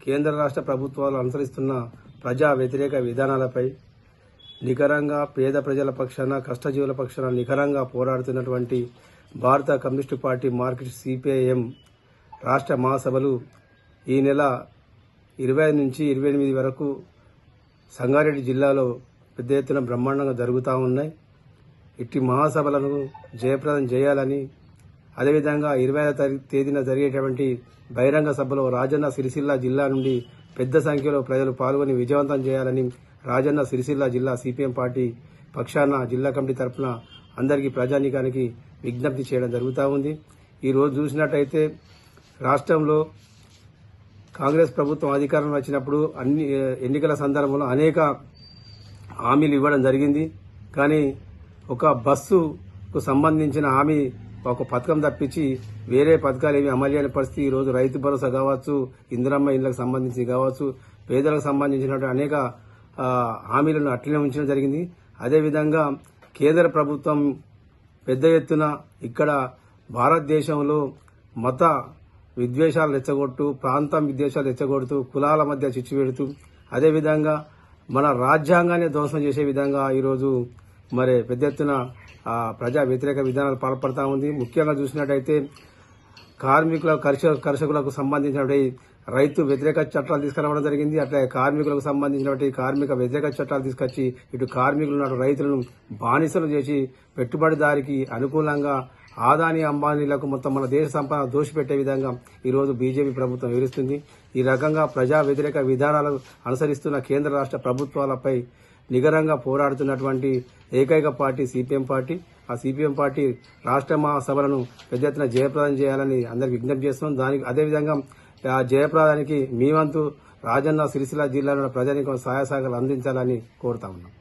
కేంద్ర రాష్ట్ర ప్రభుత్వాలు అనుసరిస్తున్న ప్రజా వ్యతిరేక విధానాలపై నికరంగా పేద ప్రజల పక్షాన కష్టజీవుల పక్షాన నికరంగా పోరాడుతున్నటువంటి భారత కమ్యూనిస్టు పార్టీ మార్కెట్ సిపిఐఎం రాష్ట్ర మహాసభలు ఈ నెల ఇరవై నుంచి ఇరవై ఎనిమిది వరకు సంగారెడ్డి జిల్లాలో పెద్ద ఎత్తున బ్రహ్మాండంగా జరుగుతూ ఉన్నాయి. ఇట్టి మహాసభలను జయప్రదం చేయాలని అదేవిధంగా ఇరవై తేదీన జరిగేటువంటి బహిరంగ సభలో రాజన్న సిరిసిల్ల జిల్లా నుండి పెద్ద సంఖ్యలో ప్రజలు పాల్గొని విజయవంతం చేయాలని రాజన్న సిరిసిల్ల జిల్లా సిపిఎం పార్టీ పక్షాన జిల్లా కమిటీ తరఫున అందరికీ ప్రజానీకానికి విజ్ఞప్తి చేయడం జరుగుతూ ఉంది. ఈరోజు చూసినట్టయితే రాష్ట్రంలో కాంగ్రెస్ ప్రభుత్వం అధికారం వచ్చినప్పుడు అన్ని ఎన్నికల సందర్భంలో అనేక హామీలు ఇవ్వడం జరిగింది. కానీ ఒక బస్సుకు సంబంధించిన హామీ ఒక పథకం తప్పించి వేరే పథకాలు ఏమి అమలు చేయని పరిస్థితి. ఈ రోజు రైతు భరోసా కావచ్చు ఇందిరమ్మ ఇళ్ళకు సంబంధించి కావచ్చు పేదలకు సంబంధించినటువంటి అనేక హామీలను అట్లనే ఉంచడం జరిగింది. అదేవిధంగా కేంద్ర ప్రభుత్వం పెద్ద ఎత్తున ఇక్కడ భారతదేశంలో మత విద్వేషాలు రెచ్చగొట్టు ప్రాంతం విద్వేషాలు రెచ్చగొడుతూ కులాల మధ్య చిచ్చు పెడుతూ అదేవిధంగా మన రాజ్యాంగాన్ని ధ్వంసం చేసే విధంగా ఈరోజు మరి పెద్ద ఎత్తున ప్రజా వ్యతిరేక విధానాలు పాల్పడతా ఉంది. ముఖ్యంగా చూసినట్టయితే కార్మికుల కర్ష కర్షకులకు సంబంధించినటువంటి రైతు వ్యతిరేక చట్టాలు తీసుకురావడం జరిగింది. అట్లా కార్మికులకు సంబంధించినటువంటి కార్మిక వ్యతిరేక చట్టాలు తీసుకొచ్చి ఇటు కార్మికులు రైతులను బానిసలు చేసి పెట్టుబడిదారికి అనుకూలంగా ఆదాని అంబానీలకు మొత్తం మన దేశ సంపద దోషిపెట్టే విధంగా ఈ రోజు బీజేపీ ప్రభుత్వం వివరిస్తుంది ఈ రకంగా ప్రజా వ్యతిరేక విధానాలు అనుసరిస్తున్న కేంద్ర రాష్ట్ర ప్రభుత్వాలపై నిగరంగా పోరాడుతున్నటువంటి ఏకైక పార్టీ సిపిఎం పార్టీ. ఆ సిపిఎం పార్టీ రాష్ట్ర మహాసభలను పెద్ద ఎత్తున జయప్రదం చేయాలని అందరికి విజ్ఞప్తి చేస్తున్నాం. దానికి అదేవిధంగా ఆ జయప్రదానికి మీ వంతు రాజన్న సిరిసిల్ల జిల్లాలో ప్రజానికి సహాయ సహకారాలు అందించాలని కోరుతా ఉన్నాం.